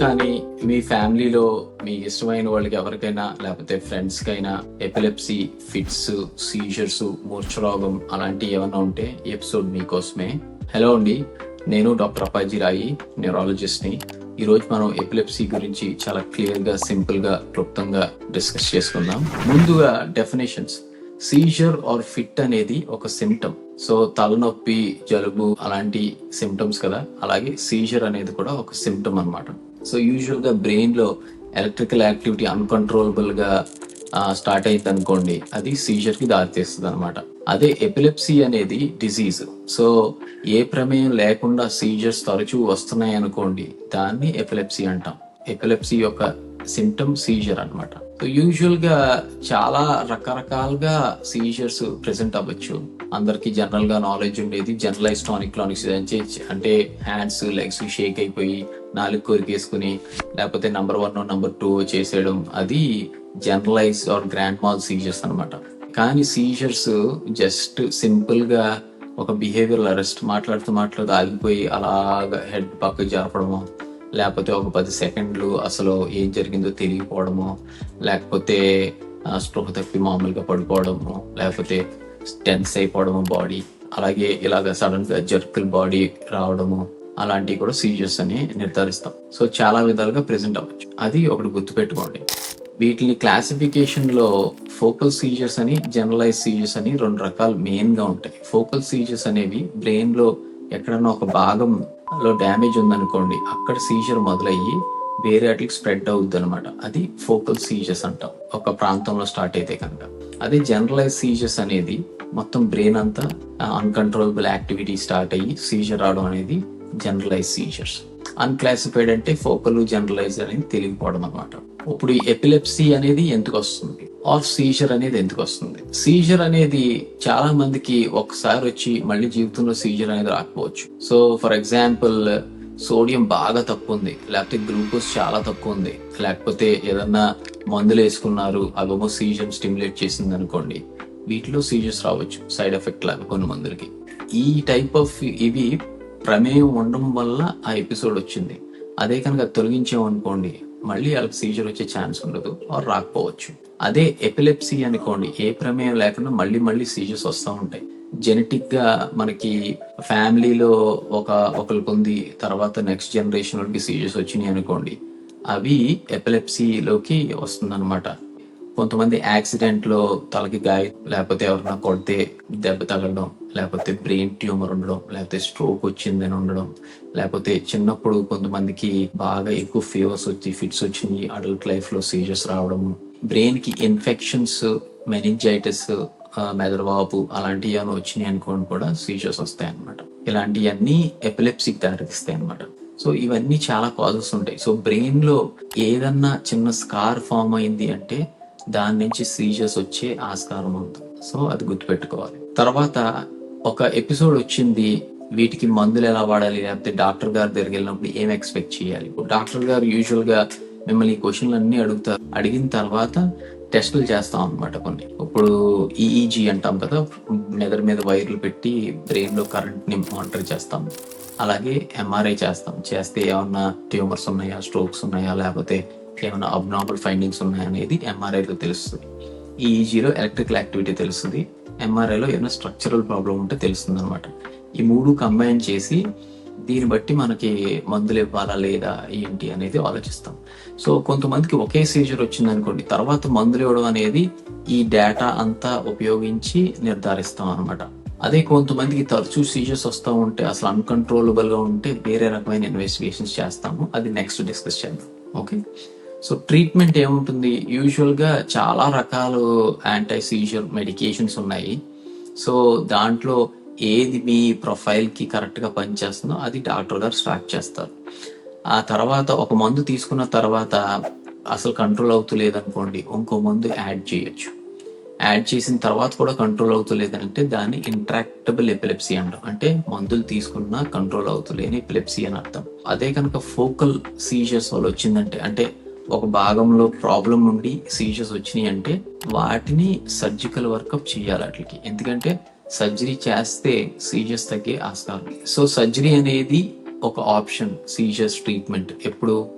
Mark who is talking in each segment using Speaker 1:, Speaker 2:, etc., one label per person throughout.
Speaker 1: కానీ మీ ఫ్యామిలీలో మీ ఇష్టమైన వాళ్ళకి ఎవరికైనా లేకపోతే ఫ్రెండ్స్ కైనా ఎపిలెప్సీ ఫిట్స్ సీజర్స్ మూర్ఛరోగం అలాంటివి ఏమైనా ఉంటే ఎపిసోడ్ మీకోసమే. హలో అండి నేను డాక్టర్ అప్పాజీ రాయి న్యూరాలజిస్ట్ని ఈ రోజు మనం ఎపిలెప్సీ గురించి చాలా క్లియర్గా సింపుల్గా క్లుప్తంగా డిస్కస్ చేసుకుందాం. ముందుగా డెఫినేషన్స్. సీజర్ ఆర్ ఫిట్ అనేది ఒక సిమ్టమ్ సో తలనొప్పి జలుబు అలాంటి సిమ్టమ్స్ కదా. అలాగే సీజర్ అనేది కూడా ఒక సిమ్టమ్ అన్నమాట. సో యూజువల్ బ్రెయిన్లో ఎలక్ట్రికల్ యాక్టివిటీ అన్కంట్రోలబుల్గా స్టార్ట్ అయింది అనుకోండి అది సీజర్కి దారితీస్తుంది అనమాట అదే ఎపిలెప్సీ అనేది డిసీజ్ సో ఏ ప్రమేయం లేకుండా సీజర్స్ తరచూ వస్తున్నాయి అనుకోండి దాన్ని ఎపిలెప్సీ అంటాం. ఎపిలెప్సీ యొక్క సిమ్టమ్ సీజర్ అన్నమాట. సో యూజువల్గా చాలా రకరకాలుగా సీజర్స్ ప్రెసెంట్ అవ్వచ్చు. అందరికి జనరల్గా నాలెడ్జ్ ఉండేది జనరలైజ్ టానిక్ క్లానిక్స్ అంటే హ్యాండ్స్ లెగ్స్ షేక్ అయిపోయి నాలుగు కొరికేసుకుని లేకపోతే నంబర్ వన్ నంబర్ టూ చేసేయడం అది generalise or grand mal seizures అనమాట కానీ సీజర్స్ జస్ట్ సింపుల్గా ఒక బిహేవియర్ అరెస్ట్ మాట్లాడుతూ మాట్లాడుతూ ఆగిపోయి అలాగా హెడ్ పక్కకు జరపడము లేకపోతే ఒక పది సెకండ్లు అసలు ఏం జరిగిందో తెలియకపోవడము లేకపోతే ఆ, స్పృహ తప్పి మామూలుగా పడిపోవడము లేకపోతే టెన్స్ అయిపోవడము బాడీ అలాగే ఇలాగ సడన్గా జర్కల్ బాడీ రావడము అలాంటివి కూడా సీజర్స్ అని నిర్ధారిస్తాం. సో చాలా విధాలుగా ప్రెజెంట్ అవ్వచ్చు. అది ఒకటి గుర్తుపెట్టుకోండి. వీటిని క్లాసిఫికేషన్లో ఫోకల్ సీజర్స్ అని జనరలైజ్ సీజర్స్ అని రెండు రకాలు మెయిన్గా ఉంటాయి. ఫోకల్ సీజర్స్ అనేవి బ్రెయిన్లో ఎక్కడన్నా ఒక లో డ్యామేజ్ ఉందనుకోండి అక్కడ సీజర్ మొదలయ్యి వేరే వాటికి స్ప్రెడ్ అవుద్ది అనమాట అది ఫోకల్ సీజర్స్ అంటాం. ఒక ప్రాంతంలో స్టార్ట్ అయితే కనుక. అదే జనరలైజ్ సీజర్స్ అనేది మొత్తం బ్రెయిన్ అంతా అన్కంట్రోలబుల్ యాక్టివిటీ స్టార్ట్ అయ్యి సీజర్ రావడం అనేది జనరలైజ్ సీజర్స్ అన్క్లాసిఫైడ్ అంటే ఫోకల్ జనరలైజ్ అనేది తెలియకపోవడం అనమాట ఇప్పుడు ఎపిలెప్సీ అనేది ఎందుకు వస్తుంది? ఆఫ్ సీజర్ అనేది ఎందుకు వస్తుంది? సీజర్ అనేది చాలా మందికి ఒకసారి వచ్చి మళ్ళీ జీవితంలో సీజర్ అనేది రాకపోవచ్చు. సో ఫర్ ఎగ్జాంపుల్ సోడియం బాగా తక్కువ ఉంది. లేకపోతే గ్లూకోజ్ చాలా తక్కువ ఉంది. లేకపోతే ఏదన్నా మందులు వేసుకున్నారు అవేమో సీజర్ స్టిమ్యులేట్ చేసింది అనుకోండి వీటిలో సీజర్స్ రావచ్చు. సైడ్ ఎఫెక్ట్ లాగా కొన్ని మందులకి. ఈ టైప్ ఆఫ్ ఇవి ప్రమేయం ఉండడం వల్ల ఆ ఎపిసోడ్ వచ్చింది. అదే కనుక తొలగించామనుకోండి మళ్ళీ వాళ్ళకి సీజర్ వచ్చే ఛాన్స్ ఉండదు ఆర్ రాకపోవచ్చు. అదే ఎపిలెప్సీ అనుకోండి ఏ ప్రమేయం లేకుండా మళ్ళీ మళ్ళీ సీజర్స్ వస్తూ ఉంటాయి. జెనెటిక్గా మనకి ఫ్యామిలీలో ఒక ఒకరికి ఉంది తర్వాత నెక్స్ట్ జనరేషన్ వాళ్ళకి సీజర్స్ వచ్చినాయి అనుకోండి అవి ఎపిలెప్సీలోకి వస్తుందన్నమాట. కొంతమంది యాక్సిడెంట్లో తలకి గాయ లేకపోతే ఎవరైనా కొడితే దెబ్బ తగలడం లేకపోతే బ్రెయిన్ ట్యూమర్ ఉండడం లేకపోతే స్ట్రోక్ వచ్చిందని ఉండడం లేకపోతే చిన్నప్పుడు కొంతమందికి బాగా ఎక్కువ ఫీవర్స్ వచ్చి ఫిట్స్ వచ్చినాయి అడల్ట్ లైఫ్లో సీజర్స్ రావడం బ్రెయిన్కి ఇన్ఫెక్షన్స్ మెనింజైటిస్ మెదడువాపు అలాంటివి ఏమైనా వచ్చినాయి అనుకోని కూడా సీజర్స్ వస్తాయి అనమాట ఇలాంటివన్నీ ఎపిలెప్సీకి దారితీస్తాయి అనమాట సో ఇవన్నీ చాలా కాజెస్ ఉంటాయి. సో బ్రెయిన్లో ఏదన్నా చిన్న స్కార్ ఫామ్ అయింది అంటే దాని నుంచి సీజర్స్ వచ్చే ఆస్కారం ఉంది సో అది గుర్తుపెట్టుకోవాలి. తర్వాత ఒక ఎపిసోడ్ వచ్చింది వీటికి మందులు ఎలా వాడాలి లేకపోతే డాక్టర్ గారి దగ్గరికి వెళ్ళినప్పుడు ఏం ఎక్స్పెక్ట్ చేయాలి? డాక్టర్ గారు యూజువల్గా మిమ్మల్ని ఈ క్వశ్చన్లు అన్ని అడుగుతారు. అడిగిన తర్వాత టెస్టులు చేస్తాం అనమాట కొన్ని. ఇప్పుడు ఈఈజీ అంటాం కదా మెదడు మీద వైర్లు పెట్టి బ్రెయిన్లో కరెంట్ని మానిటర్ చేస్తాం. అలాగే ఎంఆర్ఐ చేస్తాం. చేస్తే ఏమన్నా ట్యూమర్స్ ఉన్నాయా స్ట్రోక్స్ ఉన్నాయా లేకపోతే ఏమైనా అబ్నార్మల్ ఫైండింగ్స్ ఉన్నాయనేది ఎంఆర్ఐలో తెలుస్తుంది. ఈఈజీలో ఎలక్ట్రికల్ యాక్టివిటీ తెలుస్తుంది. ఎంఆర్ఐలో ఏమైనా స్ట్రక్చరల్ ప్రాబ్లం ఉంటే తెలుస్తుంది అనమాట ఈ మూడు కంబైన్ చేసి దీన్ని బట్టి మనకి మందులు ఇవ్వాలా లేదా ఏంటి అనేది ఆలోచిస్తాం. సో కొంతమందికి ఒకే సీజర్ వచ్చింది అనుకోండి తర్వాత మందులు ఇవ్వడం అనేది ఈ డేటా అంతా ఉపయోగించి నిర్ధారిస్తాం అనమాట అదే కొంతమందికి తరచూ సీజర్స్ వస్తూ ఉంటే అసలు అన్కంట్రోలబుల్గా ఉంటే వేరే రకమైన ఇన్వెస్టిగేషన్స్ చేస్తాము. అది నెక్స్ట్ డిస్కస్ చేద్దాం ఓకే సో ట్రీట్మెంట్ ఏముంటుంది? యూజువల్గా చాలా రకాలు యాంటీ సీజర్ మెడికేషన్స్ ఉన్నాయి. సో దాంట్లో ఏది మీ ప్రొఫైల్కి కరెక్ట్గా పనిచేస్తుందో అది డాక్టర్ గారు స్టార్ట్ చేస్తారు. ఆ తర్వాత ఒక మందు తీసుకున్న తర్వాత అసలు కంట్రోల్ అవుతలేదు అనుకోండి ఇంకో మందు యాడ్ చేయొచ్చు. యాడ్ చేసిన తర్వాత కూడా కంట్రోల్ అవుతలేదంటే దాన్ని ఇంట్రాక్టబుల్ ఎపిలెప్సీ అంటాం. అంటే మందులు తీసుకున్నా కంట్రోల్ అవుతలేని ఎపిలెప్సీ అని అర్థం. అదే కనుక ఫోకల్ సీజర్స్ వల్ల వచ్చిందంటే అంటే ఒక భాగంలో ప్రాబ్లం నుండి సీజర్స్ వచ్చినాయి అంటే వాటిని సర్జికల్ వర్కప్ చేయాలి వాటికి ఎందుకంటే సర్జరీ చేస్తే సీజర్స్ తగ్గే ఆస్కారం. సో సర్జరీ అనేది ఒక ఆప్షన్ సీజర్స్ ట్రీట్మెంట్ ఎప్పుడు?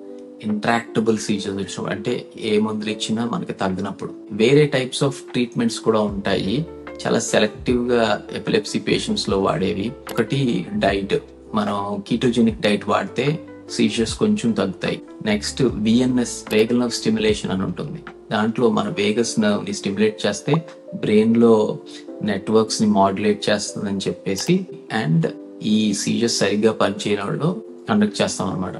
Speaker 1: ఇంట్రాక్టబుల్ సీజర్స్ వచ్చినప్పుడు. అంటే ఏ మందులు ఇచ్చినా మనకి తగ్గినప్పుడు. వేరే టైప్స్ ఆఫ్ ట్రీట్మెంట్స్ కూడా ఉంటాయి. చాలా సెలెక్టివ్గా ఎపిలెప్సీ పేషెంట్స్లో వాడేవి. ఒకటి డైట్ మనం కీటోజెనిక్ డైట్ వాడితే సీజర్స్ కొంచెం తగ్గుతాయి. Next VNS vagal nerve stimulation అని ఉంటుంది. దాంట్లో మన వేగస్ నర్వ్ని స్టిమ్యులేట్ చేస్తే బ్రెయిన్లో నెట్వర్క్స్ని మాడ్యులేట్ చేస్తుందని చెప్పేసి అండ్ ఈ సీజర్స్ సరిగ్గా పనిచేయని వాళ్ళు కండక్ట్ చేస్తాం అనమాట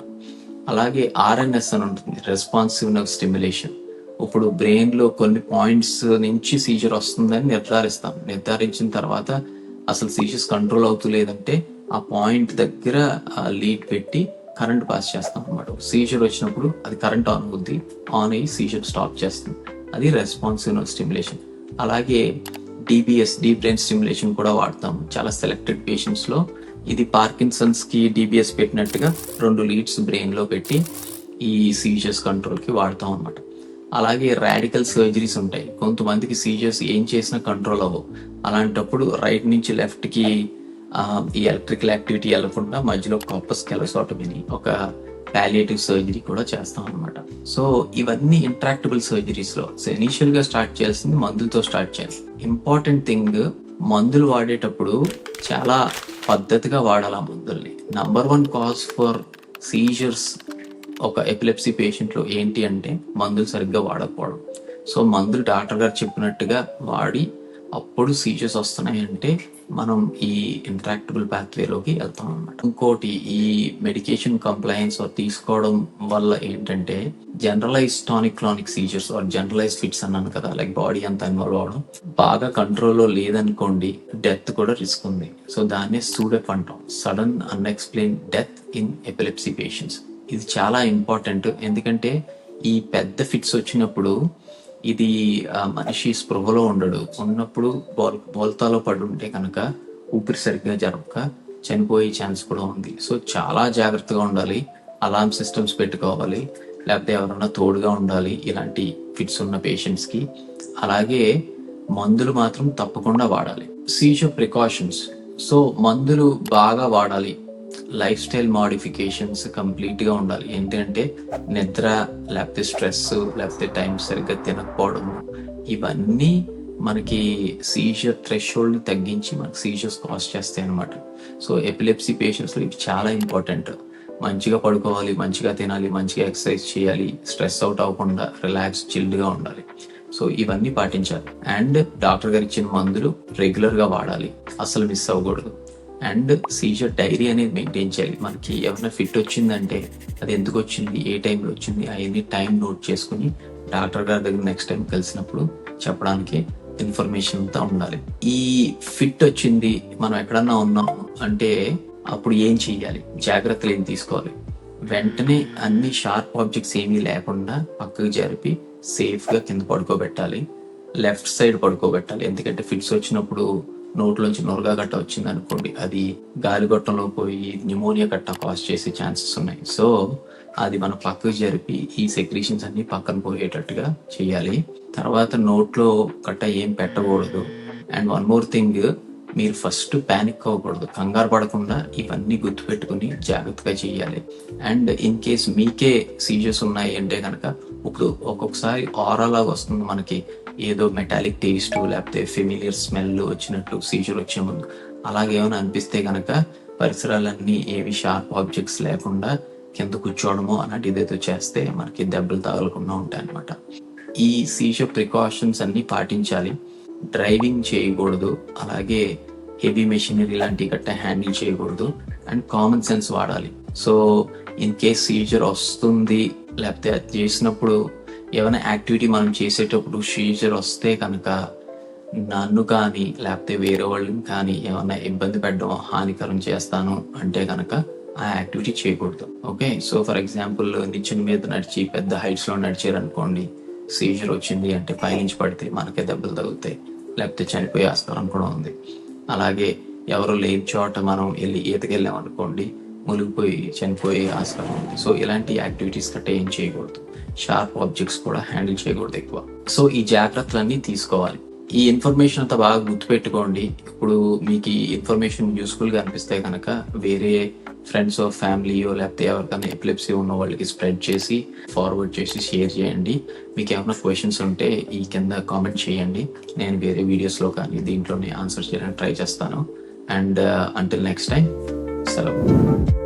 Speaker 1: అలాగే ఆర్ఎన్ఎస్ అని ఉంటుంది రెస్పాన్సివ్ నర్వ్ స్టిమ్యులేషన్ ఇప్పుడు బ్రెయిన్లో కొన్ని పాయింట్స్ నుంచి సీజర్ వస్తుందని నిర్ధారిస్తాం. నిర్ధారించిన తర్వాత అసలు సీజర్స్ కంట్రోల్ అవుతలేదంటే ఆ పాయింట్ దగ్గర లీడ్ పెట్టి కరెంట్ పాస్ చేస్తాం అనమాట సీజర్ వచ్చినప్పుడు అది కరెంట్ ఆన్ అవుద్ది ఆన్ అయ్యి సీజర్ స్టాప్ చేస్తుంది. అది రెస్పాన్సివ్ స్టిమ్యులేషన్. అలాగే డిబిఎస్ డీప్ బ్రెయిన్ స్టిమ్యులేషన్ కూడా వాడతాం. చాలా సెలెక్టెడ్ పేషెంట్స్లో ఇది పార్కిన్సన్స్కి డిబిఎస్ పెట్టినట్టుగా రెండు లీడ్స్ బ్రెయిన్లో పెట్టి ఈ సీజర్స్ కంట్రోల్కి వాడతాం అనమాట అలాగే రాడికల్ సర్జరీస్ ఉంటాయి. కొంతమందికి సీజర్స్ ఏం చేసినా కంట్రోల్ అవ్వవు. అలాంటప్పుడు రైట్ నుంచి లెఫ్ట్కి ఈ ఎలక్ట్రికల్ యాక్టివిటీ వెళ్ళకుండా మధ్యలో కాపస్ కెలసోటమీని ఒక పాలియేటివ్ సర్జరీ కూడా చేస్తాం అనమాట సో ఇవన్నీ ఇంట్రాక్టబుల్ సర్జరీస్లో. సో ఇనిషియల్గా స్టార్ట్ చేయాల్సింది మందులతో స్టార్ట్ చేయాలి. ఇంపార్టెంట్ థింగ్ మందులు వాడేటప్పుడు చాలా పద్ధతిగా వాడాలి ఆ మందుల్ని. Number one cause for seizures ఒక ఎపిలెప్సీ పేషెంట్లో ఏంటి అంటే మందులు సరిగ్గా వాడకపోవడం. సో మందులు డాక్టర్ గారు చెప్పినట్టుగా వాడి అప్పుడు సీజర్స్ వస్తున్నాయి అంటే మనం ఈ ఇంట్రాక్టబుల్ పాత్వేలోకి వెళ్తాం అనమాట ఇంకోటి ఈ మెడికేషన్ కంప్లైన్స్ తీసుకోవడం వల్ల ఏంటంటే generalise tonic clonic seizures or generalise fits అన్నాను కదా లైక్ బాడీ అంతా ఇన్వాల్వ్ అవడం బాగా కంట్రోల్లో లేదనుకోండి డెత్ కూడా రిస్క్ ఉంది. సో దాన్నే సూడెప్ అంటాం. Sudden unexplain death in epilepsy patients ఇది చాలా ఇంపార్టెంట్ ఎందుకంటే ఈ పెద్ద ఫిట్స్ వచ్చినప్పుడు ఇది మనిషి స్పృహలో ఉండడు. ఉన్నప్పుడు బోల్ బోల్తాలో పడి ఉంటే కనుక ఊపిరి సరిగ్గా జరగక చనిపోయే ఛాన్స్ కూడా ఉంది. సో చాలా జాగ్రత్తగా ఉండాలి. అలారం సిస్టమ్స్ పెట్టుకోవాలి. లేకపోతే ఎవరైనా తోడుగా ఉండాలి ఇలాంటి ఫిట్స్ ఉన్న పేషెంట్స్కి. అలాగే మందులు మాత్రం తప్పకుండా వాడాలి. Caesar precautions. సో మందులు బాగా వాడాలి. లైఫ్ స్టైల్ మాడిఫికేషన్స్ కంప్లీట్గా ఉండాలి. ఏంటంటే నిద్ర లేకపోతే స్ట్రెస్ లేకపోతే టైం సరిగ్గా తినకపోవడము ఇవన్నీ మనకి సీజర్ థ్రెషోల్డ్ తగ్గించి మనకి సీజర్స్ కాస్ట్ చేస్తాయి అనమాట సో ఎపిలెప్సీ పేషెంట్స్లో ఇవి చాలా ఇంపార్టెంట్ మంచిగా పడుకోవాలి మంచిగా తినాలి మంచిగా ఎక్సర్సైజ్ చేయాలి స్ట్రెస్ అవుట్ అవ్వకుండా రిలాక్స్ చిల్డ్గా ఉండాలి. సో ఇవన్నీ పాటించాలి. అండ్ డాక్టర్ గారు ఇచ్చిన మందులు రెగ్యులర్గా వాడాలి. అసలు మిస్ అవ్వకూడదు. అండ్ సీజర్ డైరీ అనేది మెయింటైన్ చేయాలి. మనకి ఏమైనా ఫిట్ వచ్చిందంటే అది ఎందుకు వచ్చింది? ఏ టైంలో వచ్చింది? అవన్నీ టైం నోట్ చేసుకుని డాక్టర్ గారి దగ్గర నెక్స్ట్ టైం కలిసినప్పుడు చెప్పడానికి ఇన్ఫర్మేషన్ అంతా ఉండాలి. ఈ ఫిట్ వచ్చింది మనం ఎక్కడన్నా ఉన్నాం అంటే అప్పుడు ఏం చెయ్యాలి జాగ్రత్తలు ఏం తీసుకోవాలి? వెంటనే అన్ని షార్ప్ ఆబ్జెక్ట్స్ ఏమీ లేకుండా పక్కకు జరిపి సేఫ్గా కింద పడుకోబెట్టాలి. Left side పడుకోబెట్టాలి. ఎందుకంటే ఫిట్స్ వచ్చినప్పుడు నోట్లోంచి నోరుగా గట్ట వచ్చింది అనుకోండి అది గాలిగొట్టంలో పోయి న్యూమోనియా గట్ట కాజ్ చేసే ఛాన్సెస్ ఉన్నాయి. సో అది మనం పక్కకు జరిపి ఈ సెక్రీషన్స్ అన్ని పక్కన పోయేటట్టుగా చేయాలి. తర్వాత నోట్లో గట్ట ఏం పెట్టకూడదు. అండ్ వన్ మోర్ థింగ్ మీరు ఫస్ట్ ప్యానిక్ అవ్వకూడదు. కంగారు పడకుండా ఇవన్నీ గుర్తుపెట్టుకుని జాగ్రత్తగా చేయాలి. అండ్ ఇన్ కేస్ మీకే సీజర్స్ ఉన్నాయి అంటే కనుక ఇప్పుడు ఒక్కొక్కసారి ఆరాలాగా వస్తుంది మనకి. ఏదో మెటాలిక్ టేస్ట్ లేకపోతే ఫెమిలియర్ స్మెల్ వచ్చినట్టు సీజర్ వచ్చే ముందు. అలాగేమైనా అనిపిస్తే కనుక పరిసరాలన్నీ ఏవి షార్ప్ ఆబ్జెక్ట్స్ లేకుండా కింద కూర్చోవడమో అలాంటి ఏదైతే చేస్తే మనకి దెబ్బలు తగలకుండా ఉంటాయి అనమాట ఈ సీజర్ ప్రికాషన్స్ అన్ని పాటించాలి. డ్రైవింగ్ చేయకూడదు. అలాగే హెవీ మెషినరీ లాంటి గట్ట హ్యాండిల్ చేయకూడదు. అండ్ కామన్ సెన్స్ వాడాలి. సో ఇన్ కేస్ సీజర్ వస్తుంది లేకపోతే అది చేసినప్పుడు ఏమైనా యాక్టివిటీ మనం చేసేటప్పుడు సీజర్ వస్తే కనుక నన్ను కానీ లేకపోతే వేరే వాళ్ళని కానీ ఏమైనా ఇబ్బంది పెట్టడం హానికరం చేస్తాను అంటే కనుక ఆ యాక్టివిటీ చేయకూడదు. ఓకే? సో ఫర్ ఎగ్జాంపుల్ నిచ్చెన మీద నడిచి పెద్ద హైట్స్లో నడిచారనుకోండి సీజర్ వచ్చింది అంటే పైనుంచి పడితే మనకే దెబ్బలు తగులుతాయి లేకపోతే చనిపోయే ఆస్కారం కూడా ఉంది. అలాగే ఎవరు లేని చోట మనం వెళ్ళి ఈతకెళ్ళాం అనుకోండి మునిగిపోయి చనిపోయే ఆస్కారం ఉంది. సో ఇలాంటి యాక్టివిటీస్ కట్ట ఏం చేయకూడదు. షార్ప్ ఆబ్జెక్ట్స్ కూడా హ్యాండిల్ చేయకూడదు ఎక్కువ. సో ఈ జాగ్రత్తలన్నీ తీసుకోవాలి. ఈ ఇన్ఫర్మేషన్ అంతా బాగా గుర్తుపెట్టుకోండి. ఇప్పుడు మీకు ఈ ఇన్ఫర్మేషన్ యూస్ఫుల్గా అనిపిస్తే కనుక వేరే ఫ్రెండ్స్ ఫ్యామిలీయో లేకపోతే ఎవరికైనా ఎపిలెప్సీ ఉన్న వాళ్ళకి స్ప్రెడ్ చేసి ఫార్వర్డ్ చేసి షేర్ చేయండి. మీకు ఏమైనా క్వశ్చన్స్ ఉంటే ఈ కింద కామెంట్ చేయండి. నేను వేరే వీడియోస్లో కానీ దీంట్లోనే ఆన్సర్ చేయడానికి ట్రై చేస్తాను. అండ్ అంటిల్ నెక్స్ట్ టైం సెలవు.